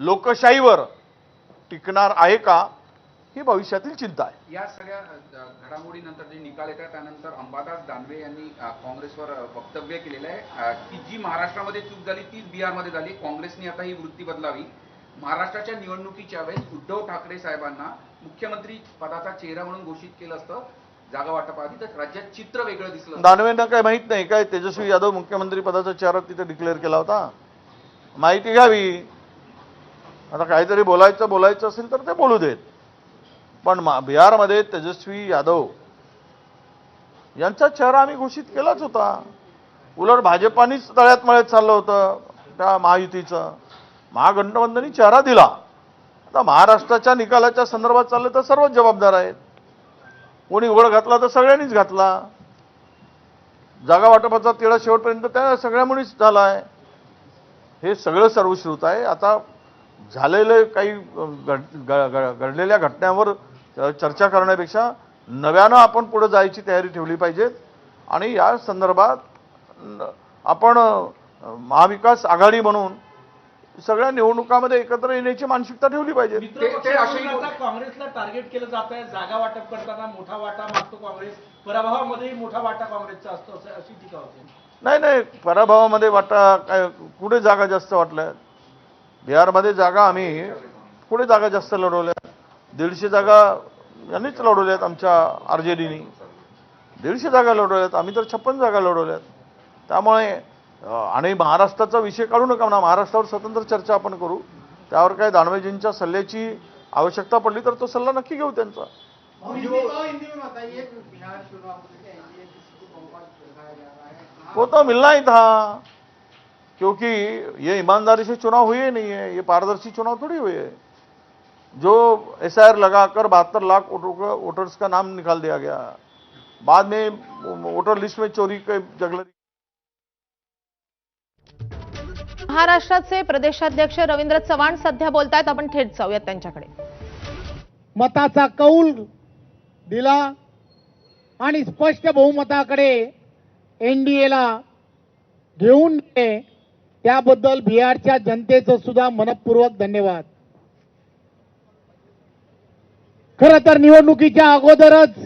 लोकशाहीवर टिकणार आहे का ही भविष्यातील चिंता आहे. या सगळ्या घडामोडीनंतर जे निकाल येतात त्यानंतर अंबादास दानवे यांनी काँग्रेसवर वक्तव्य केलेलं आहे. की जी महाराष्ट्रामध्ये चूक झाली तीच बिहारमध्ये झाली. काँग्रेसने आता ही वृत्ती बदलावी. महाराष्ट्राच्या निवडणुकीच्या वेळेस उद्धव ठाकरे साहेबांना मुख्यमंत्री पदाचा चेहरा म्हणून घोषित केलं असतं. जागा वाटपाआधी तर राज्यात चित्र वेगळं दिसलं. दानवेंना काय माहीत नाही. काय तेजस्वी यादव मुख्यमंत्री पदाचा चेहरा तिथे डिक्लेअर केला होता? माहिती घ्यावी. आता काहीतरी बोलायचं बोलायचं असेल तर ते बोलू देत. पण मा- बिहारमध्ये तेजस्वी यादव यांचा चेहरा आम्ही घोषित केलाच होता. उलट भाजपानेच तळ्यात मळ्यात चाललं होतं त्या महायुतीचं. महागठबंधनी चेहरा दिला. आता महाराष्ट्राच्या निकालाच्या संदर्भात चाललं तर सर्वच जबाबदार आहेत. कोणी उघड घातला तर सगळ्यांनीच घातला. जागा वाटपाचा तिळा शेवटपर्यंत त्या सगळ्यामुळेच झाला आहे हे सगळं सर्वश्रुत आहे. आता झालेले काही घडलेल्या घटनांवर चर्चा करण्यापेक्षा नव्यानं आपण पुढे जायची तयारी ठेवली पाहिजेत आणि या संदर्भात आपण महाविकास आघाडी म्हणून सगळ्या निवडणुकामध्ये एकत्र येण्याची मानसिकता ठेवली पाहिजे. काँग्रेसला टार्गेट केलं जात आहे. जागा वाटप करताना मोठा वाटा मागतो काँग्रेस. पराभवामध्येही मोठा वाटा काँग्रेसचा असतो असं अशी टीका होते. नाही नाही. पराभवामध्ये वाटा काय कुठे जागा जास्त वाटल्या? बिहारमध्ये जागा आम्ही कुठे जागा जास्त लढवल्या? दीडशे जागा यांनीच लढवल्यात आमच्या आर जे डीनी दीडशे जागा लढवल्यात आम्ही तर छप्पन जागा लढवल्यात. त्यामुळे आणि महाराष्ट्राचा विषय काढू नका म्हणा महाराष्ट्रावर स्वतंत्र चर्चा आपण करू. त्यावर काय दानवेजींच्या सल्ल्याची आवश्यकता पडली तर तो सल्ला नक्की घेऊ त्यांचा. और हिंदी और हिंदी में बताइए कि बिहार चुनाव को लेकर एनडीए किसी को मौका दिखाया जा रहा है। वो तो मिलना ही था. क्योंकि ये ईमानदारी से चुनाव हुए नहीं है ये पारदर्शी चुनाव थोड़ी हुए है। जो एस लगाकर बहत्तर लाख वोटर्स का नाम निकाल दिया गया बाद में वोटर लिस्ट में चोरी के जगलरी महाराष्ट्राचे प्रदेशाध्यक्ष रवींद्र चव्हाण सध्या बोलतायत आपण थेट जाऊयात त्यांच्याकडे. मताचा कौल दिला आणि स्पष्ट बहुमताकडे एनडीएला घेऊन गेले त्याबद्दल बिहारच्या जनतेचं सुद्धा मनपूर्वक धन्यवाद. खरं तर निवडणुकीच्या अगोदरच